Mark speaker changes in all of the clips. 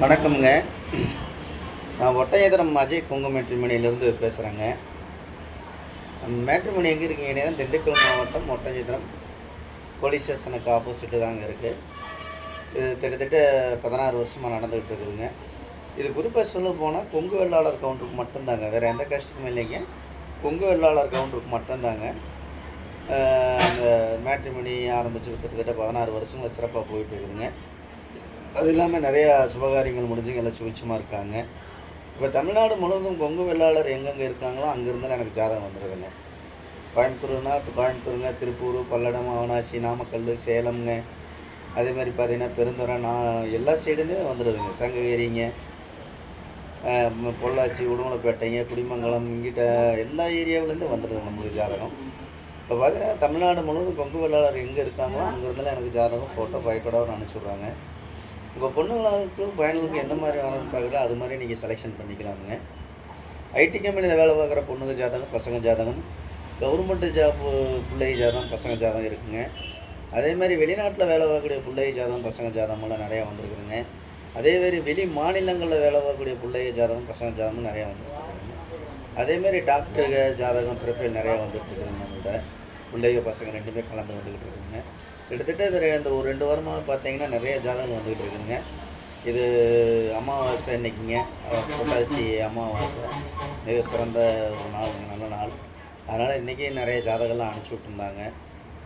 Speaker 1: வணக்கம்ங்க. நான் ஒட்டையதரம் அஜய் கொங்கு மேட்ரிமணியிலேருந்து பேசுகிறேங்க மேட்ரிமணி எங்கே இருக்கீங்கன்னா திண்டுக்கல் மாவட்டம் ஒட்டையதரம் போலீஸ் ஸ்டேஷனுக்கு ஆப்போசிட்டு தாங்க இருக்குது இது கிட்டத்தட்ட பதினாறு வருஷமாக நடந்துக்கிட்டு இருக்குதுங்க. இது குறிப்பாக சொல்ல போனால் கொங்கு வெள்ளாளர் கவுண்டருக்கு மட்டும்தாங்க. வேறு எந்த கஷ்டமும் இல்லைங்க. கொங்கு வெள்ளாளர் கவுண்டருக்கு மட்டும்தாங்க. அந்த மேட்ரிமணி ஆரம்பித்து கிட்டத்தட்ட பதினாறு வருஷங்கள் சிறப்பாக போயிட்டு இருக்குதுங்க. அது இல்லாமல் நிறையா சுபகாரியங்கள் முடிஞ்சவங்க எல்லாம் சுவிச்சமாக இருக்காங்க. இப்போ தமிழ்நாடு முழுவதும் கொங்கு வெள்ளாளர் எங்கெங்கே இருக்காங்களோ அங்கேருந்தாலும் எனக்கு ஜாதகம் வந்துடுதுங்க கோயம்புத்தூர்னா கோயம்புத்தூருங்க திருப்பூர் பல்லடம் அவனாசி நாமக்கல் சேலம்ங்க. அதே மாதிரி பார்த்தீங்கன்னா பெருந்துறை நான் எல்லா சைடுமே வந்துடுதுங்க சங்ககிரிங்க பொள்ளாச்சி உடுமலைப்பேட்டைங்க குடிமங்கலம் இங்கிட்ட எல்லா ஏரியாவிலேருந்து வந்துடுது நம்மளுக்கு ஜாதகம். இப்போ பார்த்தீங்கன்னா தமிழ்நாடு முழுவதும் கொங்கு வெள்ளாளர் எங்கே இருக்காங்களோ அங்கே இருந்தாலும் எனக்கு ஜாதகம் ஃபோட்டோ ஃபைட்டோட அனுப்பிச்சுட்றாங்க உங்கள் இருக்கட்டும் பையனுக்கு எந்த மாதிரி வரணும்னு பார்க்குறோ அது மாதிரி நீங்கள் செலெக்ஷன் பண்ணிக்கலாமுங்க. ஐடி கம்பெனியில் வேலை பார்க்குற பொண்ணுங்க ஜாதகம் பசங்க ஜாதகம் கவர்மெண்ட் ஜாப்பு பிள்ளை ஜாதகம் பசங்க ஜாதகம் இருக்குங்க. அதே மாதிரி வெளிநாட்டில் வேலை பார்க்கக்கூடிய பிள்ளை ஜாதகம் பசங்க ஜாதகம்லாம் நிறையா வந்திருக்குதுங்க. அதே மாதிரி வெளி மாநிலங்களில் வேலை பார்க்கக்கூடிய பிள்ளை ஜாதகம் பசங்க ஜாதகம் நிறையா வந்துருக்குதுங்க. அதே மாதிரி டாக்டருங்க ஜாதகம் ப்ரொஃபைல் நிறையா வந்துட்டு இருக்குதுங்க நம்மள்ட்ட. பிள்ளைங்க பசங்க ரெண்டுமே கலந்து வந்துக்கிட்டு இருக்குதுங்க. கிட்டத்தட்ட இது அந்த இந்த ஒரு ரெண்டு வாரமாக பார்த்தீங்கன்னா நிறைய ஜாதகம் வந்துக்கிட்டு இருக்குதுங்க. இது அமாவாசை இன்னைக்குங்க அஹ் புரட்டாசி அமாவாசை. மிக சிறந்த ஒரு நாளுங்க நல்ல நாள். அதனால் இன்றைக்கி நிறைய ஜாதகம்லாம் அனுப்பிச்சி விட்டுருந்தாங்க.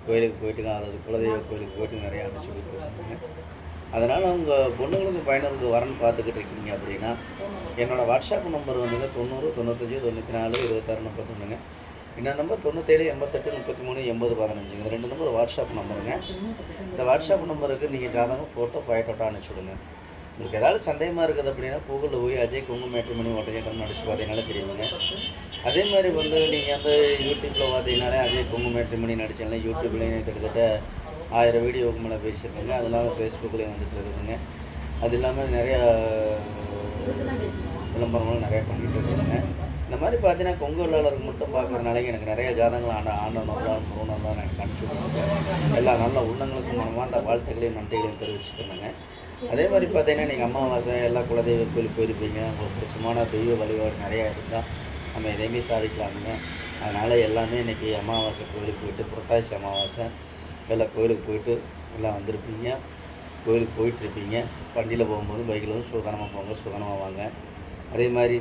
Speaker 1: கோயிலுக்கு போயிட்டு அதாவது குலதெய்வ கோயிலுக்கு போயிட்டு நிறைய அனுப்பிச்சி விட்டுருந்தாங்க. அதனால் உங்கள் பொண்ணுங்களுக்கு பையனுக்கு வரன்னு பார்த்துக்கிட்டு இருக்கீங்க அப்படின்னா என்னோடய வாட்ஸ்அப் நம்பர் வந்துங்க தொண்ணூறு தொண்ணூத்தஞ்சு தொண்ணூற்றி நாலு இருபத்தாறு முப்பத்தொன்றுங்க இன்னொரு நம்பர் தொண்ணூற்றேழு எண்பத்தெட்டு முப்பத்தி மூணு எண்பது பதினஞ்சுங்க இந்த ரெண்டு நம்பர் வாட்ஸ்அப் நம்பருங்க இந்த வாட்ஸ்அப் நம்பருக்கு நீங்கள் ஜாதகம் ஃபோட்டோ ஃபைட்டோட்டோ அனுப்பிச்சி விடுங்க. உங்களுக்கு ஏதாவது சந்தேகமாக இருக்குது அப்படின்னா கூகுளில் போய் அஜய் குங்கு மேட்ரிமணி ஒட்டஞ்சட்டம் அடிச்சு பார்த்தீங்கனாலே தெரியுங்க. அதே மாதிரி வந்து நீங்கள் வந்து யூடியூப்பில் பார்த்தீங்கனாலே அஜய் குங்கு மேட்ரிமணி நடிச்சாலே யூடியூப்லேயும் கிட்டத்தட்ட ஆயிரம் வீடியோவுக்கு மேலே பேசியிருக்கேங்க. அது இல்லாமல் ஃபேஸ்புக்லேயும் வந்துட்டு இருக்குதுங்க. அது இல்லாமல் நிறையா விளம்பரங்களும் நிறையா பண்ணிகிட்டு இருக்குதுங்க இந்த மாதிரி பார்த்தீங்கன்னா கொங்கு வெள்ளாளருக்கு மட்டும் பார்க்குறதுனால எனக்கு நிறைய ஜாதகங்கள் ஆண்ட ஆண்டனூர்லாம் முருகனூர்லாம் எனக்கு அனுப்பிச்சி எல்லா நல்ல உள்ளங்களுக்கும் மனமார்ந்த வாழ்த்துக்களையும் நன்றிகளையும் தெரிவிச்சுக்கிறேங்க அதே மாதிரி பார்த்தீங்கன்னா நீங்கள் அமாவாசை எல்லா குலதெய்வ கோயிலுக்கு போயிருப்பீங்க. உங்களுக்கு பிடிச்சமான தெய்வ வழிபாடு நிறையா இருந்தால் நம்ம எதையுமே சாதிக்கலாமுங்க. அதனால் எல்லாமே இன்றைக்கி அமாவாசை கோயிலுக்கு போயிட்டு புரட்டாசி அமாவாசை எல்லாம் கோயிலுக்கு போயிட்டு எல்லாம் வந்திருப்பீங்க. கோயிலுக்கு போயிட்டுருப்பீங்க வண்டியில் போகும்போது பைக்கில் வந்து சுதனமாக போங்க சுதனமாக வாங்க. அதே மாதிரி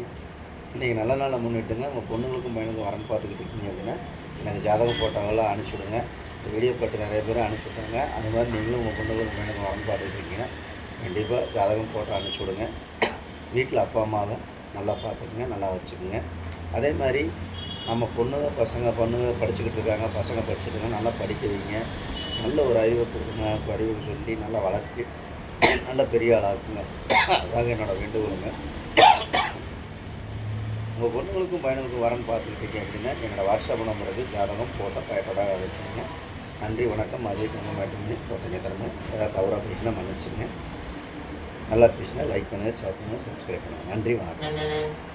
Speaker 1: இன்றைக்கி நல்ல நாளை முன்னிட்டுங்க. உங்கள் பொண்ணுங்களுக்கும் பையனுக்கும் வரன்னு பார்த்துக்கிட்டு இருக்கீங்க அப்படின்னா எனக்கு ஜாதகம் போட்டவங்களாம் அனுப்பிச்சி விடுங்க. இந்த வீடியோ பார்த்து நிறைய பேர் அனுப்பிச்சி அந்த மாதிரி நீங்களும் உங்கள் பொண்ணுங்களுக்கும் பையனுக்கும் வரன்னு பார்த்துக்கிட்டு இருக்கீங்க. கண்டிப்பாக ஜாதகம் போட்டு அனுப்பிச்சி விடுங்க. வீட்டில் அப்பா அம்மாவை நல்லா பார்த்துக்குங்க நல்லா வச்சுக்கோங்க. அதே மாதிரி நம்ம பொண்ணுங்க பசங்க பொண்ணுங்க படிச்சுக்கிட்டு இருக்காங்க. பசங்க படிச்சுட்டு நல்லா படிக்க வைங்க நல்ல ஒரு அறிவை கொடுங்க அறிவுன்னு சொல்லி நல்லா வளர்த்து நல்ல பெரிய ஆளாக்குங்க. அதாங்க என்னோட வேண்டுகோளுங்க. உங்கள் பொண்ணுங்களுக்கும் பையனுக்கும் வரன் பார்த்துக்கிட்டீங்க அப்படின்னா என்னோடய வாட்ஸ்அப் நம்பருக்கு ஜாதகம் போட்டோ பயப்பட வச்சுருங்க நன்றி வணக்கம். அஜய் குமார் மேட்டுமணி கோட்டை தரணும் ஏதாவது தவறாக பேசினா மன்னிச்சுங்க நல்லா பேசினா லைக் பண்ணுங்கள் ஷேர் பண்ணுங்கள் சப்ஸ்கிரைப் பண்ணுங்கள் நன்றி வணக்கம்.